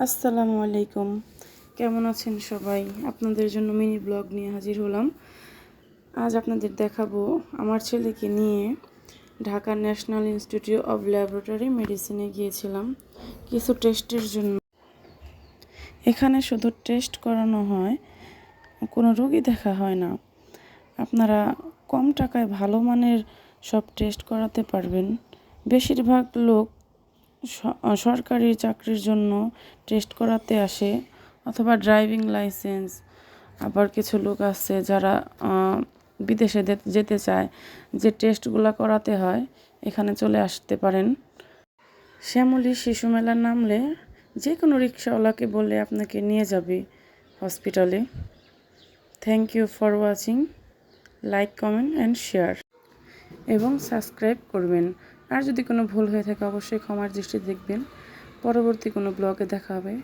আসসালামু আলাইকুম। কেমন আছেন সবাই? আপনাদের জন্য মিনি ব্লগ নিয়ে হাজির হলাম। আজ আপনাদের দেখাবো আমার ছেলেকে নিয়ে Dhaka national institute of laboratory মেডিসিনে গিয়েছিলাম কিছু টেস্টের জন্য। এখানে শুধু টেস্ট করানো হয়, কোনো রোগী দেখা হয় না। আপনারা কম টাকায় ভালো মানের সব টেস্ট করাতে পারবেন। বেশিরভাগ লোক সরকারি চাকরির জন্য টেস্ট করাতে আসে অথবা ড্রাইভিং লাইসেন্স। আবার কিছু লোক আছে যারা বিদেশে যেতে চায় যে টেস্টগুলো করাতে হয়, এখানে চলে আসতে পারেন। শ্যামলী শিশু মেলার নামলে যে কোনো রিক্সাওয়ালাকে বলে আপনাকে নিয়ে যাবে হসপিটালে। Thank you for watching. Like, comment and share. এবং সাবস্ক্রাইব করবেন। আর যদি কোনো ভুল হয়ে থাকে অবশ্যই ক্ষমার দৃষ্টি দেখবেন। পরবর্তী কোনো ব্লগে দেখা হবে।